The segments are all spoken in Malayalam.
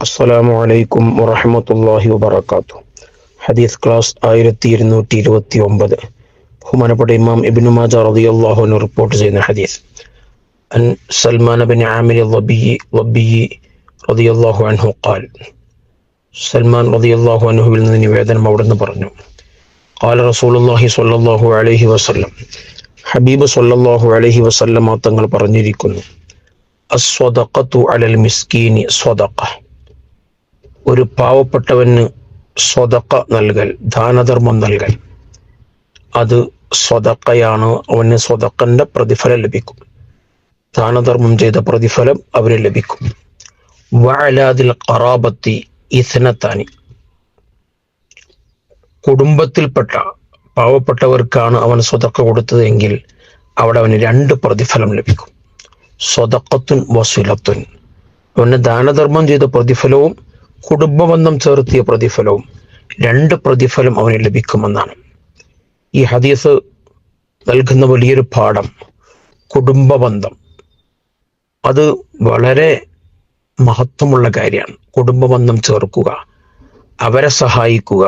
അസ്സലാമു അലൈക്കും വറഹമത്തല്ലാഹി വബർക്കാത്തു ഹദീസ് ക്ലാസ് ആയിരത്തി ഇരുന്നൂറ്റി ഇരുപത്തി ഒമ്പത് ബഹുമാനപ്പെട്ട ഇമാം ഇബിനു മാജ റളിയല്ലാഹുവിന് റിപ്പോർട്ട് ചെയ്യുന്ന ഹദീസ് അൻ സൽമാൻ ബിൻ ആമിർ റബി റബി റളിയല്ലാഹു അൻഹു ഖാൽ സൽമാൻ റളിയല്ലാഹു അൻഹുവിൽ നിന്ന് നിവേദനം അവിടുന്ന് പറഞ്ഞു قال رسول الله صلى الله عليه وسلم ഹബീബ് സല്ലല്ലാഹു അലൈഹി വസല്ലമ തങ്ങൾ പറഞ്ഞിരിക്കുന്നു അസ്വദഖത്തു അലൽ മിസ്കീനി സ്വദഖ ഒരു പാവപ്പെട്ടവന് സ്വതക്ക നൽകൽ ദാനധർമ്മം നൽകൽ. അത് സ്വതക്കയാണ്. അവന് സ്വതക്കന്റെ പ്രതിഫലം ലഭിക്കും. ദാനധർമ്മം ചെയ്ത പ്രതിഫലം അവന് ലഭിക്കും. വഅലാദിൽ ഖറാബത്തി ഇസ്നത്താനി. കുടുംബത്തിൽപ്പെട്ട പാവപ്പെട്ടവർക്കാണ് അവൻ സ്വതക്ക കൊടുത്തതെങ്കിൽ അവിടെ അവന് രണ്ട് പ്രതിഫലം ലഭിക്കും. സ്വതക്കത്തുൻ വസുലത്തുൻ. അവന് ദാനധർമ്മം ചെയ്ത പ്രതിഫലവും കുടുംബബന്ധം ചേർത്തിയ പ്രതിഫലവും രണ്ട് പ്രതിഫലം അവന് ലഭിക്കുമെന്നാണ്. ഈ ഹദീസ് നൽകുന്ന വലിയൊരു പാഠം കുടുംബബന്ധം. അത് വളരെ മഹത്വമുള്ള കാര്യമാണ്. കുടുംബബന്ധം ചേർക്കുക അവരെ സഹായിക്കുക.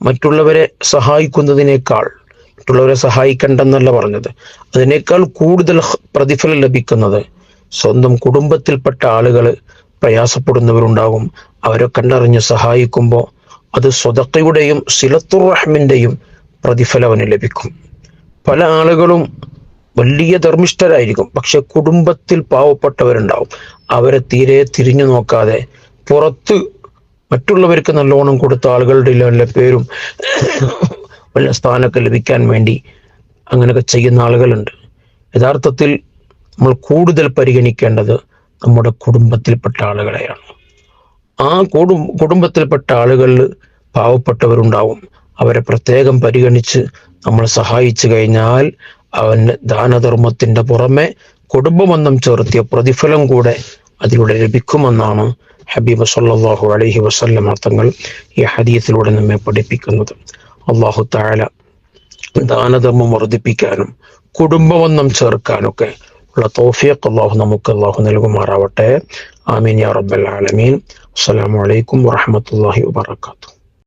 മറ്റുള്ളവരെ സഹായിക്കുന്നതിനേക്കാൾ മറ്റുള്ളവരെ സഹായിക്കണ്ടെന്നല്ല പറഞ്ഞത്. അതിനേക്കാൾ കൂടുതൽ പ്രതിഫലം ലഭിക്കുന്നത് സ്വന്തം കുടുംബത്തിൽപ്പെട്ട ആളുകൾ പ്രയാസപ്പെടുന്നവരുണ്ടാകും. അവരെ കണ്ടറിഞ്ഞ് സഹായിക്കുമ്പോൾ അത് സ്വതക്കയുടെയും സിലത്തുറഹ്മിന്റെയും റഹ്മിന്റെയും അവന് ലഭിക്കും. പല ആളുകളും വലിയ ധർമ്മിഷ്ഠരായിരിക്കും. പക്ഷെ കുടുംബത്തിൽ പാവപ്പെട്ടവരുണ്ടാവും. അവരെ തീരെ തിരിഞ്ഞു നോക്കാതെ പുറത്ത് മറ്റുള്ളവർക്ക് നല്ലോണം കൊടുത്ത ആളുകളുടെ വല്ല പേരും വല്ല സ്ഥാനമൊക്കെ ലഭിക്കാൻ വേണ്ടി അങ്ങനെയൊക്കെ ചെയ്യുന്ന ആളുകളുണ്ട്. യഥാർത്ഥത്തിൽ നമ്മൾ കൂടുതൽ പരിഗണിക്കേണ്ടത് നമ്മുടെ കുടുംബത്തിൽപ്പെട്ട ആളുകളെയാണ്. ആ കുടും കുടുംബത്തിൽപ്പെട്ട ആളുകളിൽ പാവപ്പെട്ടവരുണ്ടാവും. അവരെ പ്രത്യേകം പരിഗണിച്ച് നമ്മൾ സഹായിച്ചു കഴിഞ്ഞാൽ അവന് ദാനധർമ്മത്തിന്റെ പുറമെ കുടുംബബന്ധം ചേർത്തിയ പ്രതിഫലം കൂടെ അതിലൂടെ ലഭിക്കുമെന്നാണ് ഹബീബ് സല്ലാഹു അലഹി വസല്ലം തങ്ങൾ ഈ ഹദീസിലൂടെ നമ്മെ പഠിപ്പിക്കുന്നത്. അള്ളാഹു താല ദാനധർമ്മം വർദ്ധിപ്പിക്കാനും കുടുംബബന്ധം ചേർക്കാനൊക്കെ ഉള്ള തോഫിയക്ക് അള്ളാഹു നമുക്ക് അള്ളാഹു നൽകുമാറാവട്ടെ. ആമീൻ യാ റബ്ബൽ ആലമീൻ. അസ്സലാമു അലൈക്കും വറഹമത്തല്ലാഹി വബർക്കാത്തു